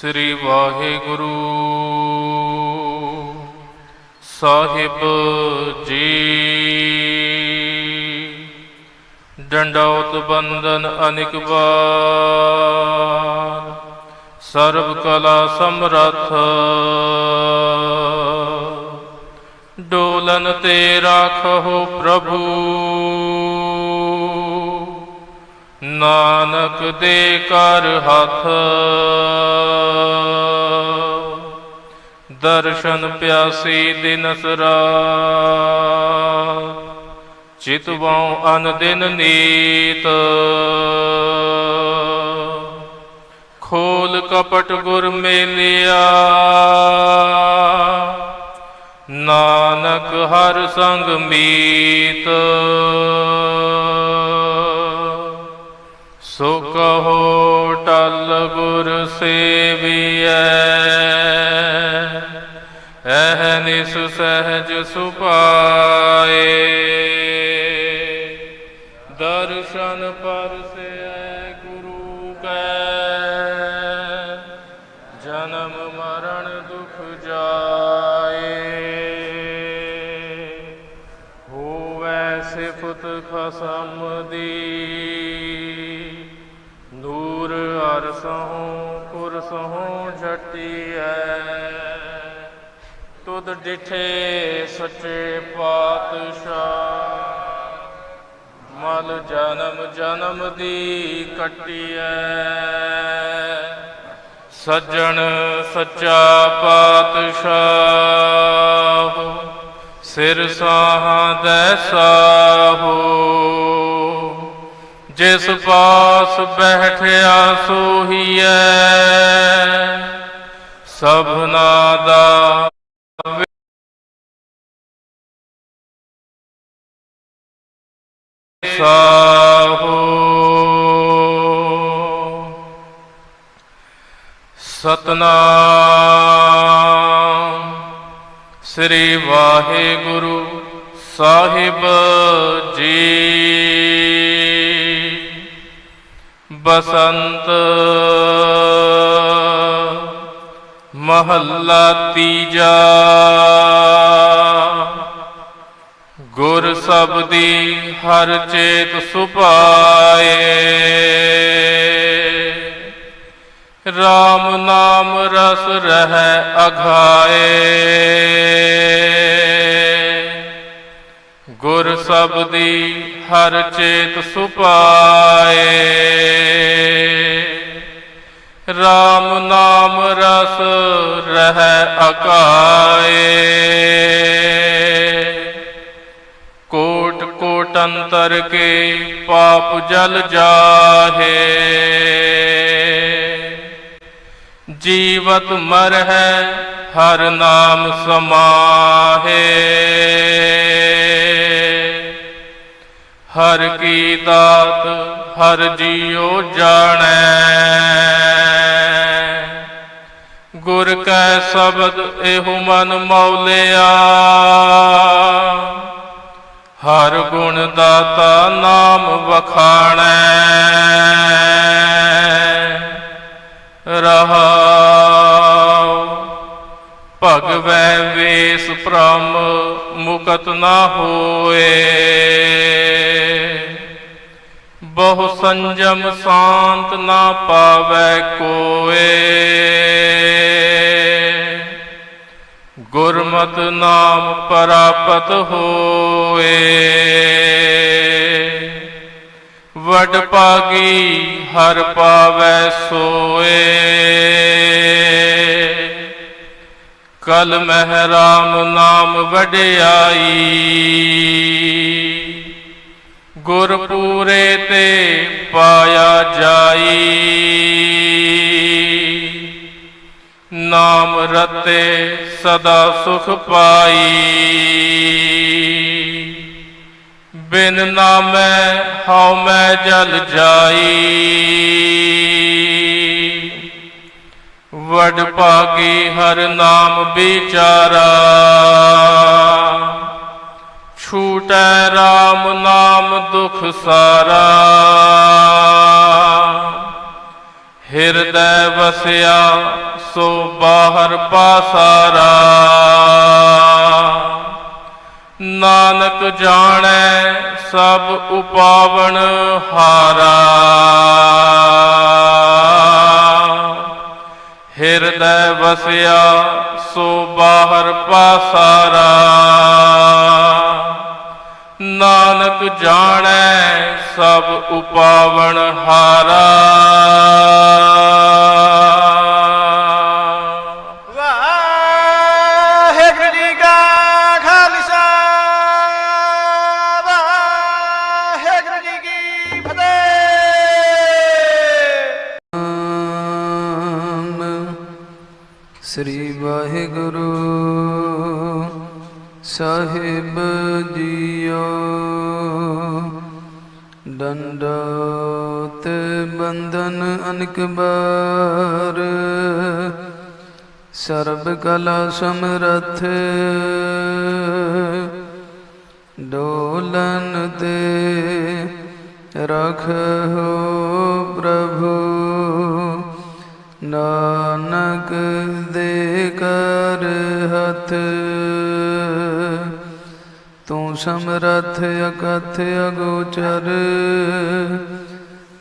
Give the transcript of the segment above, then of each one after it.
ਸ੍ਰੀ ਵਾਹਿਗੁਰੂ। ਸਾਹਿਬ ਜੀ। ਡੰਡੌਤ ਬੰਦਨ ਅਨਿਕ ਬਾਰ ਸਰਬ ਕਲਾ ਸਮਰੱਥ। ਡੋਲਨ ਤੇ ਰਾਖੋ ਪ੍ਰਭੂ। ਨਾਨਕ ਦੇ ਕਰ ਹੱਥ। ਦਰਸ਼ਨ ਪਿਆਸੀ ਦਿਨਸ ਰਾਤ। ਚਿਤਵਾਉ ਅਨ ਦਿਨ ਨੀਤ। ਖੋਲ ਕਪਟ ਗੁਰ ਮੇਲਿਆ। ਨਾਨਕ ਹਰ ਸੰਗ ਮੀਤ। ਕਹੋ ਟਲ ਗੁਰ ਸੇਵੀਐ। ਐਹ ਨਿਸ ਸਹਿਜ ਸੁਪਾਏ। ਦਰਸ਼ਨ ਪਰਸੈ ਗੁਰੂ ਕੈ। ਜਨਮ ਮਰਨ ਦੁਖ ਜਾਏ। ਹੋਵੈ ਸਿਫਤ ਖਸਮ ਦੀ। ਨੂਰ ਅਰਸਹੋਂ ਕੁਰਸਹੋਂ ਝਟੀਐ ਤੁਧ ਡਿਠੇ ਸੱਚੇ ਪਾਤਸ਼ਾਹ, ਮਲ ਜਨਮ ਜਨਮ ਦੀ ਕੱਟੀਐ। ਸੱਜਣ ਸੱਚਾ ਪਾਤਸ਼ਾਹ, ਸਿਰ ਸਾਹਾਂ ਸਾਹੋ। ਜਿਸ ਪਾਸ ਬੈਠਿਆ ਸੋਹੀਐ ਸਭਨਾ ਦਾ ਸਾਹੋ ਸਤਨਾਮ ਸ੍ਰੀ ਵਾਹਿਗੁਰੂ ਸਾਹਿਬ ਜੀ। ਬਸੰਤ। ਮਹੱਲਾ ਤੀਜਾ। ਗੁਰ ਸਬਦੀ ਹਰ ਚੇਤ ਸੁਭਾਏ। RAM ਨਾਮ ਰਸ ਰਹਿ ਅਘਾਏ। ਗੁਰ ਸਬਦੀ ਹਰ ਚੇਤ ਸੁਪਾਏ। RAM ਨਾਮ ਰਸ ਰਹਿ ਅਕਾਏ। ਕੋਟ ਕੋਟ ਅੰਤਰ ਕੇ ਪਾਪ ਜਲ ਜਾਹੇ। ਜੀਵਤ ਮਰ ਹੈ ਹਰ ਨਾਮ ਸਮਾਹੇ। ਹਰ ਕੀ ਦਾਤ, ਹਰ ਜੀਉ ਜਾਣੈ। ਗੁਰ ਕੈ ਸ਼ਬਦ ਇਹੋ ਮਨ ਮੌਲਿਆ। ਹਰ ਗੁਣ ਦਾਤਾ ਨਾਮ ਵਖਾਣੈ। ਰਹਾਉ, ਭਗਵੈ ਵੇਸ ਪ੍ਰਮ ਮੁਕਤ ਨਾ ਹੋਏ। ਬਹੁ ਸੰਜਮ ਸ਼ਾਂਤ ਨਾ ਪਾਵੈ ਕੋਏ। ਗੁਰਮਤ ਨਾਮ ਪ੍ਰਾਪਤ ਹੋਏ। ਵਡ ਪਾਗੀ ਹਰ ਪਾਵੈ ਸੋਏ। ਕਲ ਮਹਿ ਰਾਮ ਨਾਮ ਵਡਿਆਈ ਗੁਰ ਪੂਰੇ ਤੇ ਪਾਇਆ ਜਾਈ। ਨਾਮ ਰਤੇ ਸਦਾ ਸੁਖ ਪਾਈ। ਬਿਨ ਨਾਮੈ ਹਉ ਮੈਂ ਜਲ ਜਾਈ। ਵਡ ਭਾਗੀ ਹਰ ਨਾਮ ਵਿਚਾਰਾ। ਛੂਟੈ RAM ਨਾਮ ਦੁਖ ਸਾਰਾ। ਹਿਰਦੈ ਵਸਿਆ ਸੋ ਬਾਹਰ ਪਾਸਾਰਾ ਨਾਨਕ ਜਾਣੈ ਸਭ ਉਪਾਵਨ ਹਾਰਾ। ਹਿਰਦੈ ਵਸਿਆ ਸੋ ਬਾਹਰ ਪਾਸਾਰਾ। ਨਾਨਕ ਜਾਣੈ ਸਭ ਉਪਾਵਣ ਹਾਰਾ। ਸ੍ਰੀ ਵਾਹਿਗੁਰੂ ਸਾਹਿਬ ਜੀਓ। ਦੰਡੋਤ ਬੰਧਨ ਅਨਕ ਬਾਰ ਸਰਬ ਕਲਾ ਸਮਰਥ, ਡੋਲਨ ਤੇ ਰਖੋ ਪ੍ਰਭੂ। ਨਾਨਕ ਹੱਥ। ਤੂੰ ਸਮਰਥ ਅਕਥ ਅਗੋਚਰ।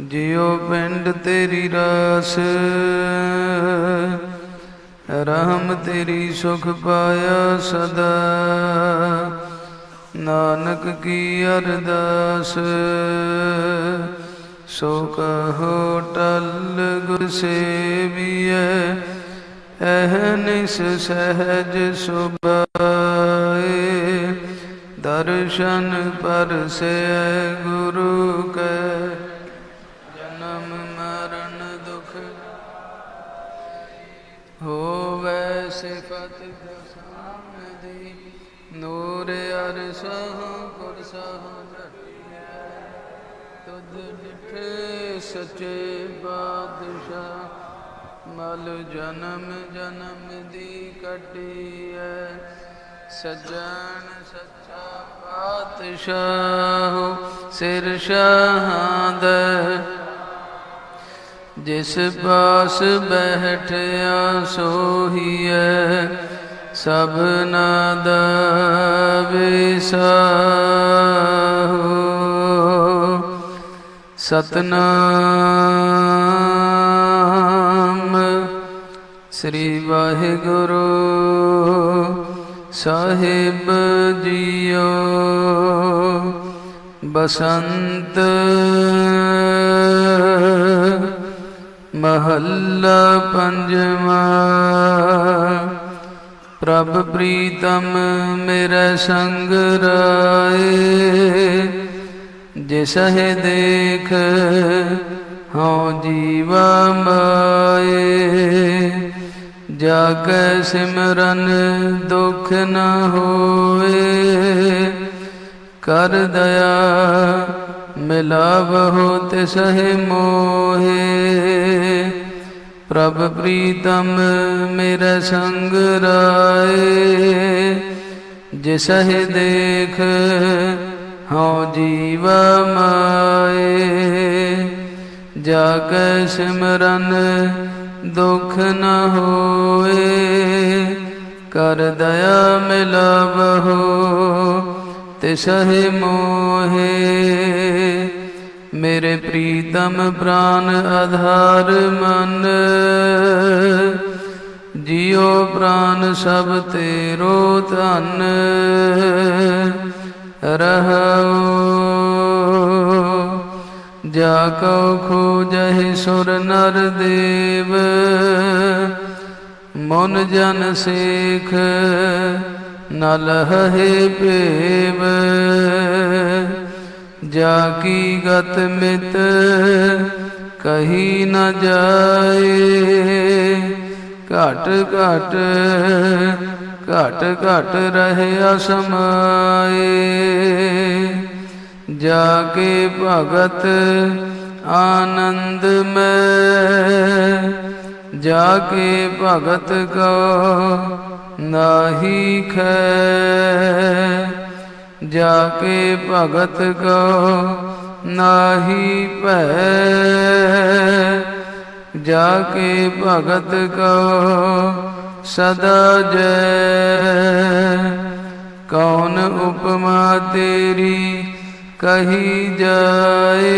ਜਿਉ ਪਿੰਡ ਤੇਰੀ ਰਾਸ। ਰਹਿਮ ਤੇਰੀ ਸੁਖ ਪਾਇਆ ਸਦਾ। ਨਾਨਕ ਕੀ ਅਰਦਾਸ। ਸੋ ਕਹੋ ਟਲ ਗੁਰ ਸੇਵੀਐ। ਅਹਨਿਸ ਸਹਿਜ ਸੁਭਾਏ, ਦਰਸ਼ਨ ਪਰਸੈ ਗੁਰੂ ਕੈ, ਜਨਮ ਮਰਨ ਦੁਖ ਹੋਵੇ ਸਿਫਤ ਦਸਾਮਦੀ ਨੂਰ ਅਰਸਹ ਕੁਰਸਹ ਤੁਧ ਡਿਠੇ ਸੱਚੇ ਬਾਦਸ਼ਾਹ ਮਲ ਜਨਮ ਜਨਮ ਦੀ ਕੱਟੀਐ ਸਜਣ ਸੱਚਾ ਪਾਤਸ਼ਾਹ ਸਿਰ ਸ਼ਾਹਾਂ ਜਿਸ ਪਾਸ ਬੈਠਿਆ ਸੋਹੀਐ ਸਭਨਾ ਦਾ ਵਿਸਾਹੋ। ਸਤਨਾਮ ਸ੍ਰੀ ਵਾਹਿਗੁਰੂ ਸਾਹਿਬ ਜੀਓ। ਬਸੰਤ ਮਹੱਲਾ ਪੰਜਵਾ। ਪ੍ਰਭ ਪ੍ਰੀਤਮ ਮੇਰਾ ਸੰਗ ਰਾਏ ਜਿਸਹਿ ਦੇਖ ਹਉ ਜੀਵਾ ਮਾਏ। ਜਾ ਕੈ ਸਿਮਰਨ ਦੁਖ ਨ ਹੋਏ ਕਰ ਦਇਆ ਮਿਲਾਵਹੁ ਤਿਸਹਿ ਮੋਹੇ। ਪ੍ਰਭ ਪ੍ਰੀਤਮ ਮੇਰਾ ਸੰਗ ਰਾਏ। ਜਿਸਹਿ ਦੇਖ ਹਉ ਜੀਵ ਮਾਏ। ਜਾ ਕੈ ਸਿਮਰਨ ਦੁਖ ਨ ਹੋਏ, ਕਰ ਦਇਆ ਮਿਲਾਵਹੁ ਤਿਸਹਿ ਮੋਹੇ। ਮੇਰੇ ਪ੍ਰੀਤਮ ਪ੍ਰਾਨ ਆਧਾਰ ਮਨ, ਜਿਉ ਪ੍ਰਾਨ ਸਭ ਤੇਰੋ ਧਨ ਰਹੋ ਜਾ ਕੋ ਖੋਜਹਿ ਸੁਰ ਨਰ ਦੇਵ, ਮਨ ਜਨ ਸੇਖ ਨਲ ਲਹਹਿ ਪੇਵ। ਜਾ ਕੀ ਗਤ ਮਿਤ ਕਹੀ ਨ ਜਾਏ, ਘਟ ਘਟ ਘਟ ਘਟ ਰਹਿ ਸਮਾਏ। ਜਾ ਕੇ ਭਗਤ ਆਨੰਦ ਮੈਂ। ਜਾ ਕੇ ਭਗਤ ਕੋ ਨਾਹੀ ਖੈ। ਜਾ ਕੇ ਭਗਤ ਕੋ ਨਾਹੀ ਭੈ। ਜਾ ਕੇ ਭਗਤ ਕੋ ਸਦਾ ਜੈ। ਕੌਣ ਉਪਮਾ ਤੇਰੀ ਕਹੀ ਜਾਏ,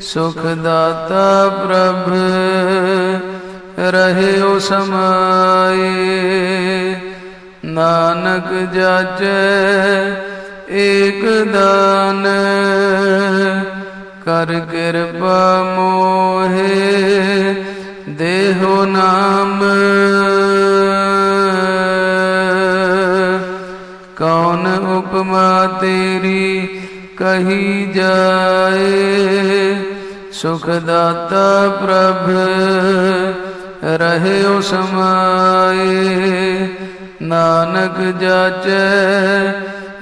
ਸੁਖ ਦਾਤਾ ਪ੍ਰਭ ਉਹ ਸਮਾਏ। ਨਾਨਕ ਜਾਚੈ ਏਕ ਦਾਨ, ਕਰ ਕਿਰਪਾ ਮੋਹੇ ਦੇਹੋ ਨਾਮ। ਉਪਮਾ ਤੇਰੀ ਕਹੀ ਜਾਏ। ਸੁਖ ਦਾਤਾ ਪ੍ਰਭ ਉਸ ਸਮਾਏ। ਨਾਨਕ ਜਾਚੈ,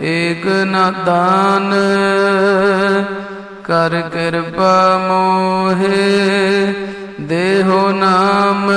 ਏਕ ਨਾਦਾਨ ਕਰ ਕਿਰਪਾ ਮੋਹੇ, ਦੇਹੋ ਨਾਮ।